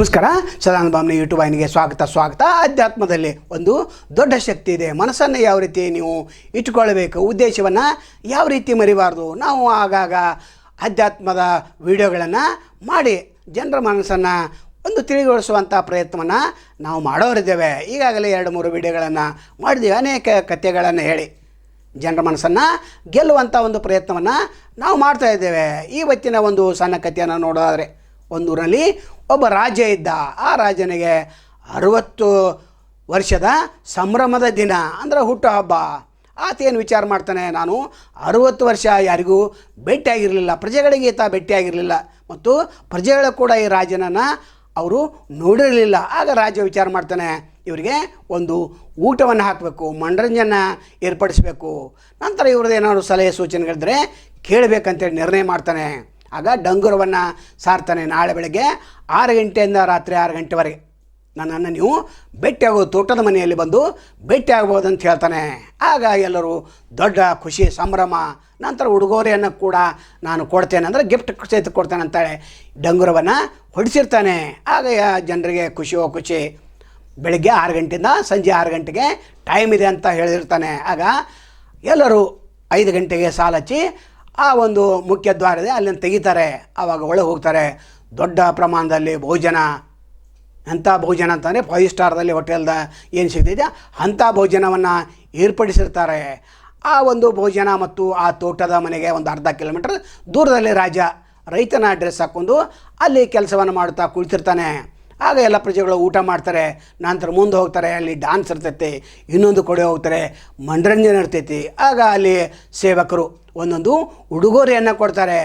ನಮಸ್ಕಾರ. ಸದಾನಂದ ಯೂಟ್ಯೂಬ್ ವಾಹಿನಿಗೆ ಸ್ವಾಗತ ಸ್ವಾಗತ. ಅಧ್ಯಾತ್ಮದಲ್ಲಿ ಒಂದು ದೊಡ್ಡ ಶಕ್ತಿ ಇದೆ. ಮನಸ್ಸನ್ನು ಯಾವ ರೀತಿ ನೀವು ಇಟ್ಕೊಳ್ಬೇಕು ಉದ್ದೇಶವನ್ನು ಯಾವ ರೀತಿ ಮರಿಬಾರ್ದು, ನಾವು ಆಗಾಗ ಅಧ್ಯಾತ್ಮದ ವಿಡಿಯೋಗಳನ್ನು ಮಾಡಿ ಜನರ ಮನಸ್ಸನ್ನು ಒಂದು ತಿಳಿಗೊಳಿಸುವಂಥ ಪ್ರಯತ್ನವನ್ನು ನಾವು ಮಾಡೋರಿದ್ದೇವೆ. ಈಗಾಗಲೇ ಎರಡು, ಮೂರು ವಿಡಿಯೋಗಳನ್ನು ಮಾಡಿದ್ದೀವಿ. ಅನೇಕ ಕಥೆಗಳನ್ನು ಹೇಳಿ ಜನರ ಮನಸ್ಸನ್ನು ಗೆಲ್ಲುವಂಥ ಒಂದು ಪ್ರಯತ್ನವನ್ನು ನಾವು ಮಾಡ್ತಾ ಇದ್ದೇವೆ. ಇವತ್ತಿನ ಒಂದು ಸಣ್ಣ ಕಥೆಯನ್ನು ನೋಡೋದಾದರೆ ಒಂದೂರಲ್ಲಿ ಒಬ್ಬ ರಾಜ ಇದ್ದ. ಆ ರಾಜನಿಗೆ ಅರುವತ್ತು ವರ್ಷದ ಸಂಭ್ರಮದ ದಿನ, ಅಂದರೆ ಹುಟ್ಟುಹಬ್ಬ ಆತ ಏನು ವಿಚಾರ ಮಾಡ್ತಾನೆ, ನಾನು ಅರುವತ್ತು ವರ್ಷ ಯಾರಿಗೂ ಭೇಟಿಯಾಗಿರಲಿಲ್ಲ, ಪ್ರಜೆಗಳಿಗೆ ಈತ ಭೇಟಿಯಾಗಿರಲಿಲ್ಲ, ಮತ್ತು ಪ್ರಜೆಗಳು ಕೂಡ ಈ ರಾಜನನ್ನು ಅವರು ನೋಡಿರಲಿಲ್ಲ. ಆಗ ರಾಜ ವಿಚಾರ ಮಾಡ್ತಾನೆ, ಇವರಿಗೆ ಒಂದು ಊಟವನ್ನು ಹಾಕಬೇಕು, ಮನರಂಜನೆ ಏರ್ಪಡಿಸಬೇಕು. ನಂತರ ಇವ್ರದ್ದು ಏನಾದ್ರು ಸಲಹೆ ಸೂಚನೆಗಳಿದ್ರೆ ಕೇಳಬೇಕಂತೇಳಿ ನಿರ್ಣಯ ಮಾಡ್ತಾನೆ. ಆಗ ಡಂಗುರವನ್ನು ಸಾರ್ತಾನೆ. ನಾಳೆ ಬೆಳಗ್ಗೆ ಆರು ಗಂಟೆಯಿಂದ ರಾತ್ರಿ ಆರು ಗಂಟೆವರೆಗೆ. ನನ್ನನ್ನು ನೀವು ಭೇಟಿಯಾಗೋ ತೋಟದ ಮನೆಯಲ್ಲಿ ಬಂದು ಭೇಟಿಯಾಗ್ಬೋದು ಅಂತ ಹೇಳ್ತಾನೆ. ಆಗ ಎಲ್ಲರೂ ದೊಡ್ಡ ಖುಷಿ, ಸಂಭ್ರಮ, ನಂತರ ಉಡುಗೊರೆಯನ್ನು ಕೂಡ ನಾನು ಕೊಡ್ತೇನೆ ಅಂದರೆ ಗಿಫ್ಟ್ ಸಹಿತ ಕೊಡ್ತೇನೆ ಅಂತೇಳಿ. ಡಂಗುರವನ್ನು ಹೊಡಿಸಿರ್ತಾನೆ. ಆಗ ಜನರಿಗೆ ಖುಷಿಯೋ ಖುಷಿ. ಬೆಳಗ್ಗೆ ಆರು ಗಂಟೆಯಿಂದ ಸಂಜೆ ಆರು ಗಂಟೆಗೆ ಟೈಮ್ ಇದೆ ಅಂತ ಹೇಳಿರ್ತಾನೆ. ಆಗ ಎಲ್ಲರೂ ಐದು ಗಂಟೆಗೆ ಸಾಲಚ್ಚಿ ಆ ಒಂದು ಮುಖ್ಯ ದ್ವಾರ ಇದೆ. ಅಲ್ಲಿಂದ ತೆಗಿತಾರೆ. ಆವಾಗ ಒಳಗೆ ಹೋಗ್ತಾರೆ. ದೊಡ್ಡ ಪ್ರಮಾಣದಲ್ಲಿ ಭೋಜನ. ಅಂಥ ಭೋಜನ ಅಂತಂದರೆ ಫೈವ್ ಸ್ಟಾರ್ದಲ್ಲಿ ಹೋಟೆಲ್ದ ಏನು ಸಿಗ್ತಿದೆ ಅಂಥ ಭೋಜನವನ್ನು ಏರ್ಪಡಿಸಿರ್ತಾರೆ. ಆ ಒಂದು ಭೋಜನ ಮತ್ತು ಆ ತೋಟದ ಮನೆಗೆ ಒಂದು ಅರ್ಧ ಕಿಲೋಮೀಟ್ರ್ ದೂರದಲ್ಲಿ ರಾಜ ರೈತನ ಡ್ರೆಸ್ ಹಾಕ್ಕೊಂಡು ಅಲ್ಲಿ ಕೆಲಸವನ್ನು ಮಾಡುತ್ತಾ ಕುಳಿತಿರ್ತಾನೆ. ಆಗ ಎಲ್ಲ ಪ್ರಜೆಗಳು ಊಟ ಮಾಡ್ತಾರೆ, ನಂತರ ಮುಂದೆ ಹೋಗ್ತಾರೆ, ಅಲ್ಲಿ ಡಾನ್ಸ್ ಇರ್ತೈತಿ, ಇನ್ನೊಂದು ಕೊಡೆ ಹೋಗ್ತಾರೆ, ಮನರಂಜನೆ ಇರ್ತೈತಿ ಆಗ ಅಲ್ಲಿ ಸೇವಕರು ಒಂದೊಂದು ಉಡುಗೊರೆಯನ್ನು ಕೊಡ್ತಾರೆ.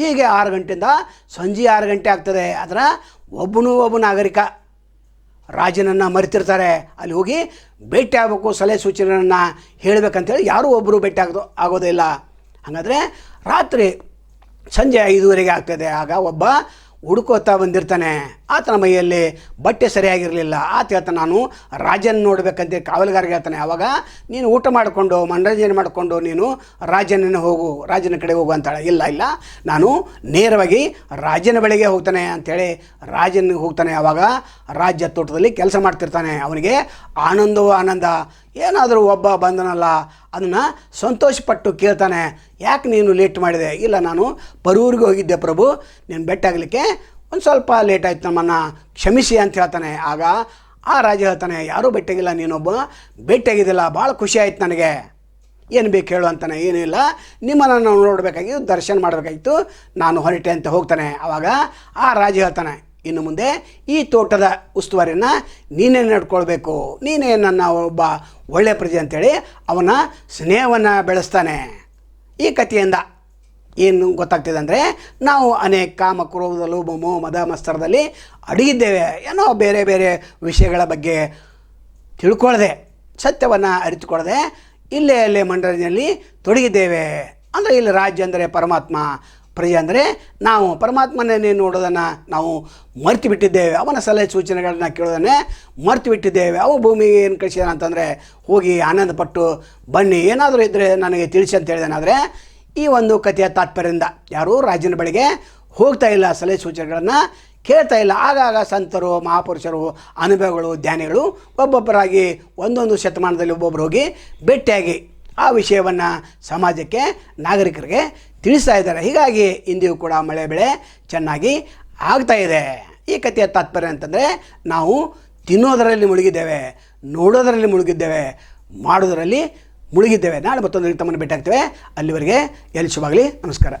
ಹೀಗೆ ಆರು ಗಂಟೆಯಿಂದ ಸಂಜೆ ಆರು ಗಂಟೆ ಆಗ್ತದೆ. ಅದರ ಒಬ್ಬನು ಒಬ್ಬ ನಾಗರಿಕ ರಾಜನನ್ನು ಮರೆತಿರ್ತಾರೆ. ಅಲ್ಲಿ ಹೋಗಿ ಭೇಟಿ ಆಗಬೇಕು, ಸಲಹೆ ಸೂಚನೆಗಳನ್ನು ಹೇಳಬೇಕಂತೇಳಿ ಯಾರೂ ಒಬ್ಬರು ಭೇಟಿ ಆಗೋದು ಆಗೋದಿಲ್ಲ ಹಾಗಾದರೆ ರಾತ್ರಿ ಸಂಜೆ ಐದುವರೆಗೆ ಆಗ್ತದೆ. ಆಗ ಒಬ್ಬ ಹುಡುಕೋತಾ ಬಂದಿರ್ತಾನೆ. ಆತನ ಮೈಯಲ್ಲಿ ಬಟ್ಟೆ ಸರಿಯಾಗಿರಲಿಲ್ಲ. ಆತ ಹೇಳ್ತಾನೆ, ನಾನು ರಾಜನ ನೋಡಬೇಕಂತ, ಕಾವಲುಗಾರಿಗೆ ಹೇಳ್ತಾನೆ ಆವಾಗ ನೀನು ಊಟ ಮಾಡಿಕೊಂಡು, ಮನರಂಜನೆ ಮಾಡಿಕೊಂಡು ನೀನು ರಾಜನನ್ನು ಹೋಗು, ರಾಜನ ಕಡೆ ಹೋಗು ಅಂತಾಳೆ. ಇಲ್ಲ ಇಲ್ಲ, ನಾನು ನೇರವಾಗಿ ರಾಜನ ಬಳಿಗೆ ಹೋಗ್ತಾನೆ ಅಂಥೇಳಿ ರಾಜನಿಗೆ ಹೋಗ್ತಾನೆ. ಆವಾಗ ರಾಜ್ಯ ತೋಟದಲ್ಲಿ ಕೆಲಸ ಮಾಡ್ತಿರ್ತಾನೆ. ಅವನಿಗೆ ಆನಂದವೋ ಆನಂದ. ಏನಾದರೂ ಒಬ್ಬ ಬಂದನಲ್ಲ, ಅದನ್ನು ಸಂತೋಷಪಟ್ಟು ಕೇಳ್ತಾನೆ. ಯಾಕೆ ನೀನು ಲೇಟ್ ಮಾಡಿದೆ? ಇಲ್ಲ, ನಾನು ಪರೂರಿಗೆ ಹೋಗಿದ್ದೆ ಪ್ರಭು, ನೀನು ಬೆಟ್ಟಾಗಲಿಕ್ಕೆ ಒಂದು ಸ್ವಲ್ಪ ಲೇಟ್ ಆಯ್ತು ನಮ್ಮನ್ನು ಕ್ಷಮಿಸಿ ಅಂತ ಹೇಳ್ತಾನೆ. ಆಗ ಆ ರಾಜ ಹೇಳ್ತಾನೆ, ಯಾರೂ ಭೇಟಿಯಾಗಿಲ್ಲ ನೀನೊಬ್ಬ ಭೇಟಿಯಾಗಿದ್ದಿಲ್ಲ ಭಾಳ ಖುಷಿ ಆಯ್ತು ನನಗೆ. ಏನು ಬೇಕು ಹೇಳು ಅಂತಾನೆ. ಏನೂ ಇಲ್ಲ ನಿಮ್ಮನ್ನು ನಾವು ನೋಡಬೇಕಾಗಿತ್ತು ದರ್ಶನ ಮಾಡಬೇಕಾಗಿತ್ತು. ನಾನು ಹೊರಟೆ ಅಂತ ಹೋಗ್ತಾನೆ. ಆವಾಗ ಆ ರಾಜ ಹೇಳ್ತಾನೆ, ಇನ್ನು ಮುಂದೆ ಈ ತೋಟದ ಉಸ್ತುವಾರಿಯನ್ನು ನೀನೇ ನಡ್ಕೊಳ್ಬೇಕು. ನೀನೇ ನನ್ನ ಒಬ್ಬ ಒಳ್ಳೆಯ ಪ್ರಜೆ ಅಂತೇಳಿ ಅವನ ಸ್ನೇಹವನ್ನು ಬೆಳೆಸ್ತಾನೆ. ಈ ಕಥೆಯಿಂದ ಏನು ಗೊತ್ತಾಗ್ತಿದೆ ಅಂದರೆ ನಾವು ಅನೇಕ ಕಾಮ ಕ್ರೋಧ ಲೋಭ ಮೋಹ ಮದ ಮಸ್ತರದಲ್ಲಿ ಅಡಗಿದ್ದೇವೆ. ಏನೋ ಬೇರೆ ಬೇರೆ ವಿಷಯಗಳ ಬಗ್ಗೆ ತಿಳ್ಕೊಳ್ಳದೆ ಸತ್ಯವನ್ನು ಅರಿತುಕೊಳ್ಳದೆ ಇಲ್ಲೇ ಅಲ್ಲೇ ಮಂಡಳಿಯಲ್ಲಿ ತೊಡಗಿದ್ದೇವೆ. ಅಂದರೆ ಇಲ್ಲಿ ರಾಜ್ಯ ಅಂದರೆ ಪರಮಾತ್ಮ ಪ್ರಜೆ ಅಂದರೆ ನಾವು ಪರಮಾತ್ಮನೇ ನೋಡೋದನ್ನು ನಾವು ಮರ್ತು ಬಿಟ್ಟಿದ್ದೇವೆ ಅವನ ಸಲಹೆ ಸೂಚನೆಗಳನ್ನ ಕೇಳೋದನ್ನೇ ಮರ್ತು ಬಿಟ್ಟಿದ್ದೇವೆ ಅವು ಭೂಮಿಗೆ ಏನು ಕಳಿಸಿದ ಅಂತಂದರೆ ಹೋಗಿ ಆನಂದಪಟ್ಟು ಬನ್ನಿ. ಏನಾದರೂ ಇದ್ದರೆ ನನಗೆ ತಿಳಿಸಿ ಅಂತ ಹೇಳಿದಾನಾದರೆ ಈ ಒಂದು ಕಥೆಯ ತಾತ್ಪರ್ಯದಿಂದ ಯಾರೂ ರಾಜನ ಬಳಿಗೆ ಹೋಗ್ತಾ ಇಲ್ಲ, ಸಲಹೆ ಸೂಚನೆಗಳನ್ನು ಕೇಳ್ತಾ ಇಲ್ಲ. ಆಗಾಗ ಸಂತರು, ಮಹಾಪುರುಷರು, ಅನುಭವಗಳು, ಧ್ಯಾನಿಗಳು ಒಬ್ಬೊಬ್ಬರಾಗಿ ಒಂದೊಂದು ಶತಮಾನದಲ್ಲಿ ಒಬ್ಬೊಬ್ಬರು ಹೋಗಿ ಭೇಟಿಯಾಗಿ ಆ ವಿಷಯವನ್ನು ಸಮಾಜಕ್ಕೆ, ನಾಗರಿಕರಿಗೆ ತಿಳಿಸ್ತಾ ಇದ್ದಾರೆ. ಹೀಗಾಗಿ ಇಂದಿಯೂ ಕೂಡ ಮಳೆ ಬೆಳೆ ಚೆನ್ನಾಗಿ ಆಗ್ತಾ ಇದೆ. ಈ ಕಥೆಯ ತಾತ್ಪರ್ಯ ಅಂತಂದರೆ ನಾವು ತಿನ್ನೋದರಲ್ಲಿ ಮುಳುಗಿದ್ದೇವೆ, ನೋಡೋದರಲ್ಲಿ ಮುಳುಗಿದ್ದೇವೆ ಮಾಡೋದರಲ್ಲಿ ಮುಳುಗಿದ್ದೇವೆ. ನಾಳೆ ಮತ್ತೊಂದು ತಮ್ಮನ್ನು ಭೇಟಿ ಆಗ್ತೇವೆ ಅಲ್ಲಿವರೆಗೆ ಎಲ್ಲಿ ಶುಭಾಗಲಿ ನಮಸ್ಕಾರ.